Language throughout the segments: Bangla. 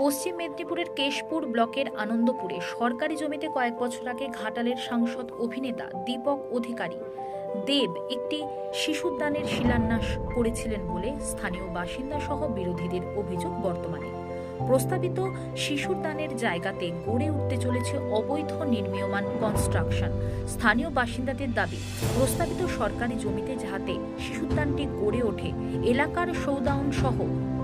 পশ্চিম মেদিনীপুরের কেশপুর ব্লকের আনন্দপুরে সরকারি জমিতে কয়েক বছর আগে ঘাটালের সাংসদ অভিনেতা, দীপক অধিকারী দেব একটি শিশুদানের শিলান্যাস করেছিলেন বলে স্থানীয় বাসিন্দা সহ বিরোধীদের অভিযোগ বর্তমানে। প্রস্তাবিত শিশুর দানের জায়গাতে গড়ে উঠতে চলেছে অবৈধ নির্মীয়মান কনস্ট্রাকশন স্থানীয় বাসিন্দাদের দাবি, প্রস্তাবিত সরকারি জমিতে যাহাতে শিশুদানটি গড়ে ওঠে, এলাকার শোডাউন সহ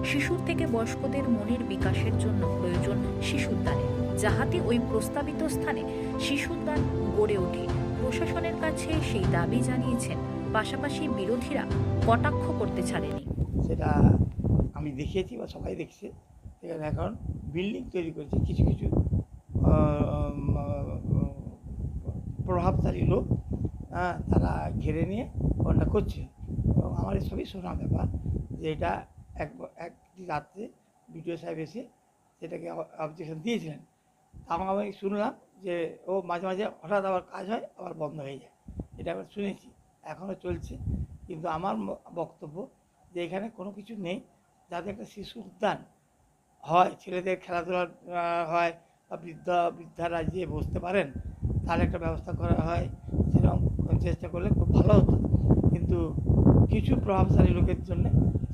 শিশুর থেকে বয়স্কদের মনের বিকাশের জন্য প্রয়োজন শিশুদানের যাহাতে ওই প্রস্তাবিত স্থানে শিশুদান গড়ে ওঠে। প্রশাসনের কাছে সেই দাবি জানিয়েছেন পাশাপাশি বিরোধীরা কটাক্ষ করতে ছাড়েনি। সেটা আমি দেখিয়েছি বা সবাই দেখছে। সেখানে এখন বিল্ডিং তৈরি করেছে কিছু কিছু প্রভাবশালী লোক হ্যাঁ, তারা ঘিরে নিয়ে ওটা করছে। এবং আমার সবই শোনা ব্যাপার যে এটা এক একটি রাত্রে বিডিও সাহেব এসে সেটাকে অবজেকশন দিয়েছিলেন। আমি শুনলাম যে, ও মাঝে মাঝে হঠাৎ আবার কাজ হয়, আবার বন্ধ হয়ে যায়। এটা আমরা শুনেছি এখনও চলছে। কিন্তু আমার বক্তব্য যে এখানে কোনো কিছু নেই, যাতে একটা শিশু উদ্যান হয়, ছেলেদের খেলাধুলা হয়, বা বৃদ্ধ, বৃদ্ধারা যে বসতে পারেন, তার একটা ব্যবস্থা করা হয়, সেরকম চেষ্টা করলে খুব ভালো হতো। কিন্তু কিছু প্রভাবশালী লোকের জন্য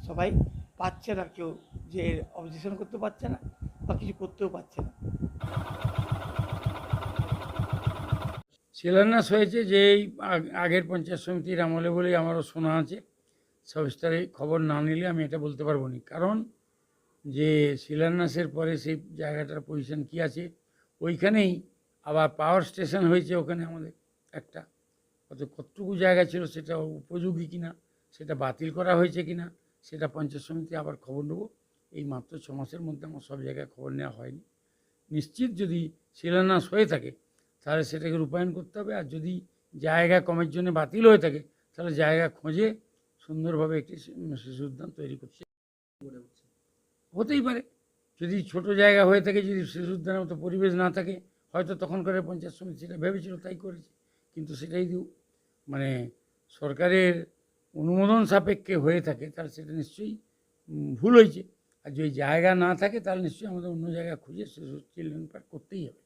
সবাই পাচ্ছে না কেউ যে অবজেকশন করতে পারছে না বা কিছু করতেও পারছে না। শিলান্যাস হয়েছে যে এই আগ- আগের পঞ্চায়েত সমিতির আমলে বলেই আমারও শোনা আছে। সবিস্তারে খবর না নিলে আমি এটা বলতে পারব না। কারণ যে শিলান্যাসের পরে সেই জায়গাটার পজিশন কি আছে, ওইখানেই আবার পাওয়ার স্টেশন হয়েছে ওখানে আমাদের একটা। অত কতটুকু জায়গা ছিল সেটা উপযোগী কিনা, সেটা বাতিল করা হয়েছে কিনা সেটা পঞ্চায়েত সমিতি আবার খবর নেব। এই মাত্র ছ মাসের মধ্যে আমার সব জায়গায় খবর নেওয়া হয়নি। নিশ্চিত যদি শিলান্যাস হয়ে থাকে, তাহলে সেটাকে রূপায়ণ করতে হবে। আর যদি জায়গা কমের জন্য বাতিল হয়ে থাকে, তাহলে জায়গা খোঁজে সুন্দরভাবে একটি শিশু উদ্যান তৈরি করছে। হতেই পারে। যদি ছোট জায়গা হয়ে থাকে, যদি শিশু উদ্যানের মতো পরিবেশ না থাকে, হয়তো তখনকার পঞ্চায়েত সমিতি সেটা ভেবেছিল, তাই করেছে। কিন্তু সেটাই মানে সরকারের অনুমোদন সাপেক্ষে হয়ে থাকে, তাহলে সেটা নিশ্চয়ই ভুল হয়েছে। আর যদি জায়গা না থাকে, তাহলে নিশ্চয়ই আমাদের অন্য জায়গা খুঁজে সে চিলড্রেন পার্ক করতেই হবে।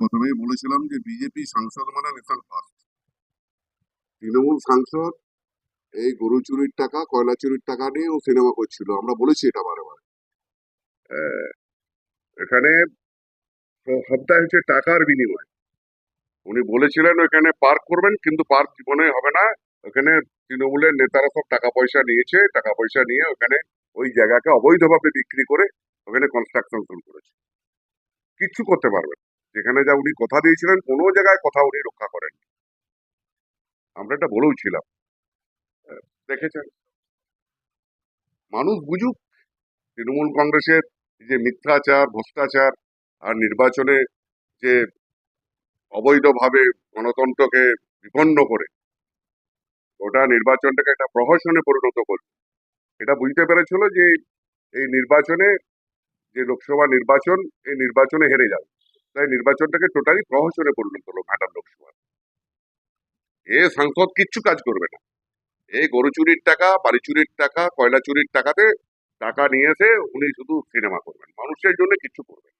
প্রথমেই বলেছিলাম যে বিজেপি সাংসদ মানে নেশাল ফার্স্ট তৃণমূল সাংসদ, এই গরু চুরির টাকা, কয়লা চুরির টাকা নিয়ে ও সিনেমা করছিল। আমরা বলেছি এটা বারে বারে এখানে সবটাই হচ্ছে টাকার বিনিময়। উনি বলেছিলেন ওখানে পার্ক করবেন, কিন্তু পার্ক জীবনে হবে না। ওখানে তৃণমূলের নেতারা সব টাকা পয়সা নিয়েছে, টাকা পয়সা নিয়ে ওখানে ওই জায়গাকে অবৈধভাবে বিক্রি করে ওখানে কনস্ট্রাকশন শুরু করেছে। কিচ্ছু করতে পারবেন না। যেখানে যা উনি কথা দিয়েছিলেন, কোনো জায়গায় কথা উনি রক্ষা করেন আমরা এটা বলেও ছিলাম। দেখেছেন? মানুষ বুঝুক, তৃণমূল কংগ্রেসের যে মিথ্যাচার, ভ্রষ্টাচার, আর নির্বাচনে যে অবৈধভাবে গণতন্ত্রকে বিপন্ন করে ওটা নির্বাচনটাকে একটা প্রহসনে পরিণত করবে এটা বুঝতে পেরেছিল যে এই নির্বাচনে, যে লোকসভা নির্বাচন, এই নির্বাচনে হেরে যাবে। তাই নির্বাচনটাকে টোটালি প্রহসনে পরিণত হলো ঘাটার লোকসভা এ সাংসদ কিচ্ছু কাজ করবে না। এই গরু চুরির টাকা, বাড়ি চুরির টাকা, কয়লা চুরির টাকাতে টাকা নিয়ে এসে উনি শুধু সিনেমা করবেন। মানুষের জন্য কিছু করবেন।